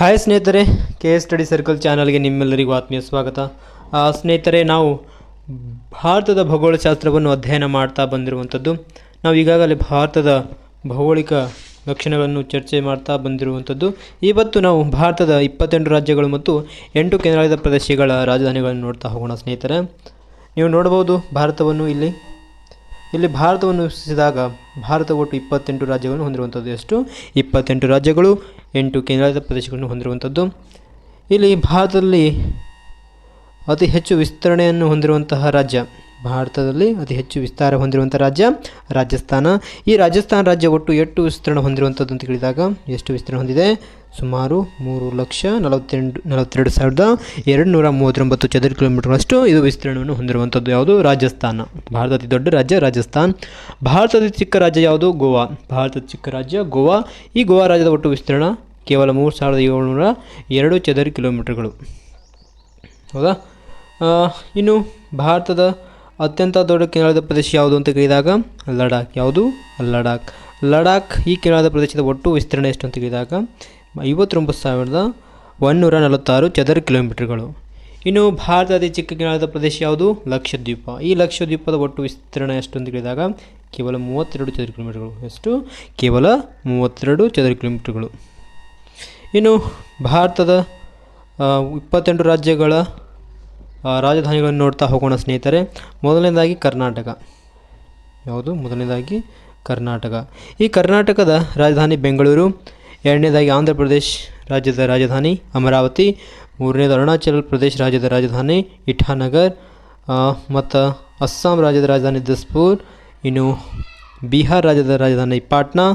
Hi ಸ್ನೇಹಿತರೆ, K S study circle ಚಾನಲ್ಗೆ ನಿಮ್ಮೆಲ್ಲರಿಗೂ ಆತ್ಮೀಯ ಸ್ವಾಗತ. ಸ್ನೇಹಿತರೆ, ನಾವು ಭಾರತದ ಭೌಗೋಳಶಾಸ್ತ್ರವನ್ನು ಅಧ್ಯಯನ ಮಾಡ್ತಾ ಬಂದಿರುವಂಥದ್ದು. ನಾವು ಈಗಾಗಲೇ ಭಾರತದ ಭೌಗೋಳಿಕ ಲಕ್ಷಣಗಳನ್ನು ಚರ್ಚೆ ಮಾಡ್ತಾ ಬಂದಿರುವಂಥದ್ದು. ಇವತ್ತು ನಾವು ಭಾರತದ ಇಪ್ಪತ್ತೆಂಟು ರಾಜ್ಯಗಳು ಮತ್ತು ಎಂಟು ಕೇಂದ್ರಾಡಳಿತ ಪ್ರದೇಶಗಳ ರಾಜಧಾನಿಗಳನ್ನು ನೋಡ್ತಾ ಹೋಗೋಣ ಸ್ನೇಹಿತರೆ. ನೀವು ನೋಡ್ಬೋದು ಭಾರತವನ್ನು ಇಲ್ಲಿ ಇಲ್ಲಿ ಭಾರತವನ್ನು ವೀಕ್ಷಿಸಿದಾಗ ಭಾರತ ಒಟ್ಟು ಇಪ್ಪತ್ತೆಂಟು ರಾಜ್ಯಗಳನ್ನು ಹೊಂದಿರುವಂಥದ್ದು ಎಷ್ಟು? ಇಪ್ಪತ್ತೆಂಟು ರಾಜ್ಯಗಳು, ಎಂಟು ಕೇಂದ್ರಾಡಳಿತ ಪ್ರದೇಶಗಳನ್ನು ಹೊಂದಿರುವಂಥದ್ದು. ಇಲ್ಲಿ ಭಾರತದಲ್ಲಿ ಅತಿ ಹೆಚ್ಚು ವಿಸ್ತರಣೆಯನ್ನು ಹೊಂದಿರುವಂತಹ ರಾಜ್ಯ ಭಾರತದಲ್ಲಿ ಅತಿ ಹೆಚ್ಚು ವಿಸ್ತಾರ ಹೊಂದಿರುವಂಥ ರಾಜ್ಯ ರಾಜಸ್ಥಾನ. ಈ ರಾಜಸ್ಥಾನ ರಾಜ್ಯ ಒಟ್ಟು ಎಷ್ಟು ವಿಸ್ತೀರ್ಣ ಹೊಂದಿರುವಂಥದ್ದು ಅಂತ ಕೇಳಿದಾಗ ಎಷ್ಟು ವಿಸ್ತರಣೆ ಹೊಂದಿದೆ? ಸುಮಾರು ಮೂರು ಲಕ್ಷ ನಲವತ್ತೆಂಟು, ನಲವತ್ತೆರಡು ಸಾವಿರದ ಎರಡು ನೂರ ಮೂವತ್ತೊಂಬತ್ತು ಚದರ ಕಿಲೋಮೀಟರ್ಗಳಷ್ಟು ಇದು ವಿಸ್ತೀರ್ಣವನ್ನು ಹೊಂದಿರುವಂಥದ್ದು ಯಾವುದು? ರಾಜಸ್ಥಾನ. ಭಾರತ ಅತಿ ದೊಡ್ಡ ರಾಜ್ಯ ರಾಜಸ್ಥಾನ್. ಭಾರತದ ಚಿಕ್ಕ ರಾಜ್ಯ ಯಾವುದು? ಗೋವಾ. ಭಾರತದ ಚಿಕ್ಕ ರಾಜ್ಯ ಗೋವಾ. ಈ ಗೋವಾ ರಾಜ್ಯದ ಒಟ್ಟು ವಿಸ್ತೀರ್ಣ ಕೇವಲ ಮೂರು ಸಾವಿರದ ಏಳುನೂರ ಎರಡು ಚದರ ಕಿಲೋಮೀಟರ್ಗಳು. ಹೌದಾ? ಇನ್ನು ಭಾರತದ ಅತ್ಯಂತ ದೊಡ್ಡ ಕೇರಳದ ಪ್ರದೇಶ ಯಾವುದು ಅಂತ ಕೇಳಿದಾಗ ಲಡಾಖ್. ಯಾವುದು? ಲಡಾಖ್. ಲಡಾಖ್ ಈ ಕೇರಳದ ಪ್ರದೇಶದ ಒಟ್ಟು ವಿಸ್ತೀರ್ಣ ಎಷ್ಟು ಅಂತ ಕೇಳಿದಾಗ ಐವತ್ತೊಂಬತ್ತು ಸಾವಿರದ ಒಂದುನೂರ ನಲವತ್ತಾರು ಚದರ ಕಿಲೋಮೀಟರ್ಗಳು. ಇನ್ನು ಭಾರತದ ಚಿಕ್ಕ ಕೇರಳದ ಪ್ರದೇಶ ಯಾವುದು? ಲಕ್ಷದ್ವೀಪ. ಈ ಲಕ್ಷದ್ವೀಪದ ಒಟ್ಟು ವಿಸ್ತೀರ್ಣ ಎಷ್ಟು ಅಂತ ಕೇಳಿದಾಗ ಕೇವಲ ಮೂವತ್ತೆರಡು ಚದರ ಕಿಲೋಮೀಟರ್ಗಳು. ಎಷ್ಟು? ಕೇವಲ ಮೂವತ್ತೆರಡು ಚದರ ಕಿಲೋಮೀಟರ್ಗಳು. ಇನ್ನು ಭಾರತದ ಇಪ್ಪತ್ತೆಂಟು ರಾಜ್ಯಗಳ ರಾಜಧಾನಿಗಳನ್ನು ನೋಡ್ತಾ ಹೋಗೋಣ ಸ್ನೇಹಿತರೆ. ಮೊದಲನೇದಾಗಿ ಕರ್ನಾಟಕ. ಯಾವುದು? ಮೊದಲನೇದಾಗಿ ಕರ್ನಾಟಕ. ಈ ಕರ್ನಾಟಕದ ರಾಜಧಾನಿ ಬೆಂಗಳೂರು, ಎರಡನೇದಾಗಿ ಆಂಧ್ರ ಪ್ರದೇಶ್ ರಾಜ್ಯದ ರಾಜಧಾನಿ ಅಮರಾವತಿ, ಮೂರನೇದು ಅರುಣಾಚಲ ಪ್ರದೇಶ ರಾಜ್ಯದ ರಾಜಧಾನಿ ಇಟಾನಗರ್ ಮತ್ತು ಅಸ್ಸಾಂ ರಾಜ್ಯದ ರಾಜಧಾನಿ ದಿಸ್ಪುರ್, ಇನ್ನು ಬಿಹಾರ್ ರಾಜ್ಯದ ರಾಜಧಾನಿ ಪಾಟ್ನಾ.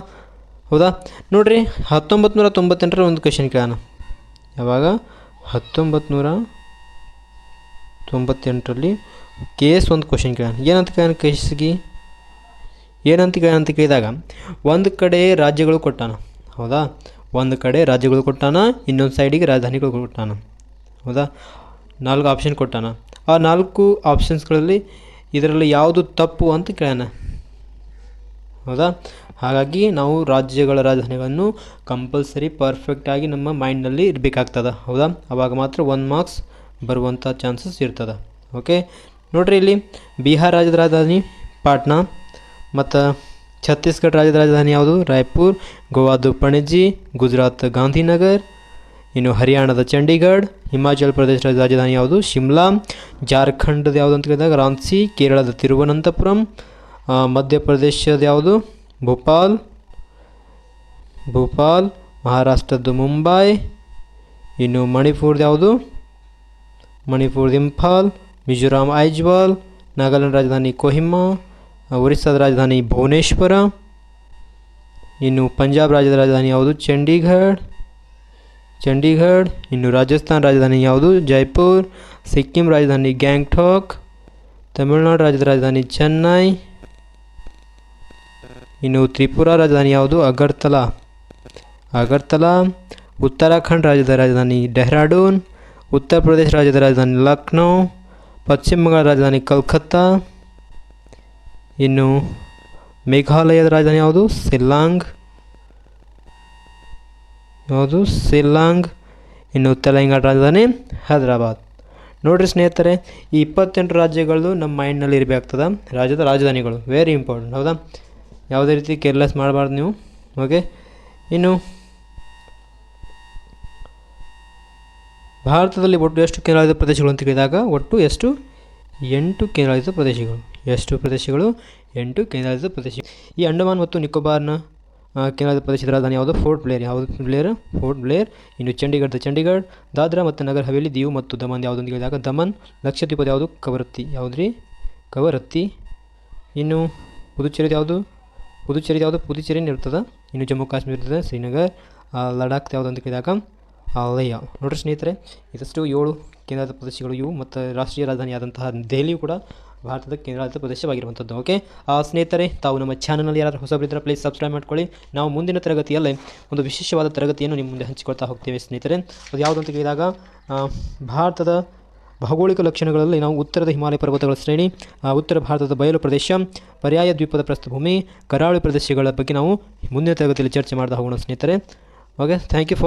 ಹೌದಾ? ನೋಡ್ರಿ ಹತ್ತೊಂಬತ್ತು ನೂರ ತೊಂಬತ್ತೆಂಟರ ಒಂದು ಕ್ವೆಶನ್ ಕೇಳೋಣ. ಯಾವಾಗ? ಹತ್ತೊಂಬತ್ತು ನೂರ ತೊಂಬತ್ತೆಂಟರಲ್ಲಿ ಕೆ ಎಸ್ ಒಂದು ಕ್ವಶನ್ ಕೇಳೋಣ. ಏನಂತ ಕೇಳೋಣ ಕೆ ಎಸ್ಗೆ ಏನಂತ ಕೇಳ ಅಂತ ಕೇಳಿದಾಗ, ಒಂದು ಕಡೆ ರಾಜ್ಯಗಳು ಕೊಟ್ಟಾನ. ಹೌದಾ? ಒಂದು ಕಡೆ ರಾಜ್ಯಗಳು ಕೊಟ್ಟಾನ, ಇನ್ನೊಂದು ಸೈಡಿಗೆ ರಾಜಧಾನಿಗಳು ಕೊಟ್ಟಾನ. ಹೌದಾ? ನಾಲ್ಕು ಆಪ್ಷನ್ ಕೊಟ್ಟಾನ. ಆ ನಾಲ್ಕು ಆಪ್ಷನ್ಸ್ಗಳಲ್ಲಿ ಇದರಲ್ಲಿ ಯಾವುದು ತಪ್ಪು ಅಂತ ಕೇಳೋಣ. ಹೌದಾ? ಹಾಗಾಗಿ ನಾವು ರಾಜ್ಯಗಳ ರಾಜಧಾನಿಗಳನ್ನು ಕಂಪಲ್ಸರಿ ಪರ್ಫೆಕ್ಟಾಗಿ ನಮ್ಮ ಮೈಂಡ್ನಲ್ಲಿ ಇರಬೇಕಾಗ್ತದೆ ಹೌದಾ? ಅವಾಗ ಮಾತ್ರ ಒನ್ ಮಾರ್ಕ್ಸ್ ಬರುವಂಥ ಚಾನ್ಸಸ್ ಇರ್ತದೆ. ಓಕೆ ನೋಡ್ರಿ ಇಲ್ಲಿ ಬಿಹಾರ್ ರಾಜ್ಯದ ರಾಜಧಾನಿ ಪಾಟ್ನಾ, ಮತ್ತು ಛತ್ತೀಸ್ಗಢ ರಾಜ್ಯದ ರಾಜಧಾನಿ ಯಾವುದು? ರಾಯ್ಪುರ್ ಗೋವಾದ ಪಣಜಿ ಗುಜರಾತ್ ಗಾಂಧಿನಗರ್, ಇನ್ನು ಹರಿಯಾಣದ ಚಂಡೀಗಢ, ಹಿಮಾಚಲ ಪ್ರದೇಶದ ರಾಜಧಾನಿ ಯಾವುದು? ಶಿಮ್ಲಾ, ಜಾರ್ಖಂಡದ ಯಾವುದು ಅಂತ ಕೇಳಿದಾಗ ರಾಂಚಿ, ಕೇರಳದ ತಿರುವನಂತಪುರಂ ಮಧ್ಯಪ್ರದೇಶದ ಯಾವುದು? ಭೋಪಾಲ್ ಭೋಪಾಲ್, ಮಹಾರಾಷ್ಟ್ರದ್ದು ಮುಂಬೈ, ಇನ್ನು ಮಣಿಪುರದ ಯಾವುದು? ಮಣಿಪುರದ ಇಂಫಾಲ್ ಮಿಜೋರಾಂ ಐಜ್ವಾಲ್, ನಾಗಾಲ್ಯಾಂಡ್ ರಾಜಧಾನಿ ಕೊಹಿಮಾ ಒರಿಸ್ಸಾದ ರಾಜಧಾನಿ ಭುವನೇಶ್ವರ, ಇನ್ನು ಪಂಜಾಬ್ ರಾಜ್ಯದ ರಾಜಧಾನಿ ಯಾವುದು? ಚಂಡೀಗಢ ಚಂಡೀಗಢ ಇನ್ನು ರಾಜಸ್ಥಾನ ರಾಜಧಾನಿ ಯಾವುದು? ಜೈಪುರ್, ಸಿಕ್ಕಿಂ ರಾಜಧಾನಿ ಗ್ಯಾಂಗ್ಟಾಕ್, ತಮಿಳುನಾಡು ರಾಜ್ಯದ ರಾಜಧಾನಿ ಚೆನ್ನೈ, ಇನ್ನು ತ್ರಿಪುರಾ ರಾಜಧಾನಿ ಯಾವುದು? ಅಗರ್ತಲಾ. ಅಗರ್ತಲಾ, ಉತ್ತರಾಖಂಡ್ ರಾಜ್ಯದ ರಾಜಧಾನಿ ಡೆಹ್ರಾಡೂನ್ ಉತ್ತರ ಪ್ರದೇಶ ರಾಜ್ಯದ ರಾಜಧಾನಿ ಲಕ್ನೋ, ಪಶ್ಚಿಮ ಬಂಗಾಳ ರಾಜಧಾನಿ ಕಲ್ಕತ್ತಾ, ಇನ್ನು ಮೇಘಾಲಯದ ರಾಜಧಾನಿ ಯಾವುದು? ಸಿಲ್ಲಾಂಗ್ ಯಾವುದು? ಸಿಲ್ಲಾಂಗ್ ಇನ್ನು ತೆಲಂಗಾಣ ರಾಜಧಾನಿ ಹೈದರಾಬಾದ್. ನೋಡಿರಿ ಸ್ನೇಹಿತರೆ, ಈ ಇಪ್ಪತ್ತೆಂಟು ರಾಜ್ಯಗಳು ನಮ್ಮ ಮೈಂಡ್ನಲ್ಲಿ ಇರಬೇಕಾಗ್ತದೆ. ರಾಜ್ಯದ ರಾಜಧಾನಿಗಳು. ವೆರಿ ಇಂಪಾರ್ಟೆಂಟ್ ಹೌದಾ? ಯಾವುದೇ ರೀತಿ ಕೇರ್ಲೆಸ್ ಮಾಡಬಾರ್ದು ನೀವು. ಓಕೆ ಇನ್ನು ಭಾರತದಲ್ಲಿ ಒಟ್ಟು ಎಷ್ಟು ಕೇಂದ್ರಾಡಳಿತ ಪ್ರದೇಶಗಳು ಅಂತ ಕೇಳಿದಾಗ ಒಟ್ಟು ಎಷ್ಟು? ಎಂಟು ಕೇಂದ್ರಾಡಳಿತ ಪ್ರದೇಶಗಳು. ಎಷ್ಟು ಪ್ರದೇಶಗಳು? ಎಂಟು ಕೇಂದ್ರಾಡಳಿತ ಪ್ರದೇಶ ಈ ಅಂಡಮಾನ್ ಮತ್ತು ನಿಕೋಬಾರ್ನ ಕೇಂದ್ರಾಡಳಿತ ಪ್ರದೇಶದ ರಾಜಧಾನಿ ಯಾವುದು? ಫೋರ್ಟ್ ಬ್ಲೇರ್. ಯಾವುದು ಬ್ಲೇರ್? ಫೋರ್ಟ್ ಬ್ಲೇರ್. ಇನ್ನು ಚಂಡೀಗಢದ ಚಂಡೀಗಢ, ದಾದ್ರಾ ಮತ್ತು ನಗರ ಹವೇಲಿ ದೀವ್ ಮತ್ತು ದಮನ್ ಯಾವುದು ಅಂತ ಕೇಳಿದಾಗ ದಮನ್. ಲಕ್ಷದ್ವೀಪದ ಯಾವುದು? ಕವರತ್ತಿ. ಯಾವುದ್ರಿ? ಕವರತ್ತಿ. ಇನ್ನು ಪುದುಚೇರಿದ ಯಾವುದು? ಪುದುಚೇರಿ ಯಾವುದು? ಪುದುಚೇರಿನ ಇರ್ತದೆ ಇನ್ನು ಜಮ್ಮು ಕಾಶ್ಮೀರ ಇರ್ತದೆ ಶ್ರೀನಗರ್ ಲಡಾಖ್ ಯಾವುದು ಅಂತ ಕೇಳಿದಾಗ ಅಲಯ ನೋಡ್ರಿ ಸ್ನೇಹಿತರೆ, ಇದಷ್ಟು ಏಳು ಕೇಂದ್ರಾಡಳಿತ ಪ್ರದೇಶಗಳು ಇವು ಮತ್ತು ರಾಷ್ಟ್ರೀಯ ರಾಜಧಾನಿಯಾದಂತಹ ದೆಹಲಿಯು ಕೂಡ ಭಾರತದ ಕೇಂದ್ರಾಡಳಿತ ಪ್ರದೇಶವಾಗಿರುವಂಥದ್ದು ಓಕೆ ಆ, ಸ್ನೇಹಿತರೆ, ತಾವು ನಮ್ಮ ಚಾನಲ್ನಲ್ಲಿ ಯಾರಾದರೂ ಹೊಸಬರಿದ್ದರೆ ಪ್ಲೀಸ್ ಸಬ್ಸ್ಕ್ರೈಬ್ ಮಾಡ್ಕೊಳ್ಳಿ. ನಾವು ಮುಂದಿನ ತರಗತಿಯಲ್ಲೇ ಒಂದು ವಿಶೇಷವಾದ ತರಗತಿಯನ್ನು ನಿಮ್ಮ ಮುಂದೆ ಹಂಚಿಕೊಳ್ತಾ ಹೋಗ್ತೇವೆ ಸ್ನೇಹಿತರೆ. ಅದು ಅಂತ ಕೇಳಿದಾಗ ಭಾರತದ ಭೌಗೋಳಿಕ ಲಕ್ಷಣಗಳಲ್ಲಿ ನಾವು ಉತ್ತರದ ಹಿಮಾಲಯ ಪರ್ವತಗಳ ಶ್ರೇಣಿ ಉತ್ತರ ಭಾರತದ ಬಯಲು ಪ್ರದೇಶ, ಪರ್ಯಾಯ ದ್ವೀಪದ ಪ್ರಸ್ಥಭೂಮಿ, ಕರಾವಳಿ ಪ್ರದೇಶಗಳ ಬಗ್ಗೆ ನಾವು ಮುಂದಿನ ತರಗತಿಯಲ್ಲಿ ಚರ್ಚೆ ಮಾಡ್ತಾ ಹೋಗೋಣ ಸ್ನೇಹಿತರೆ. Okay thank you for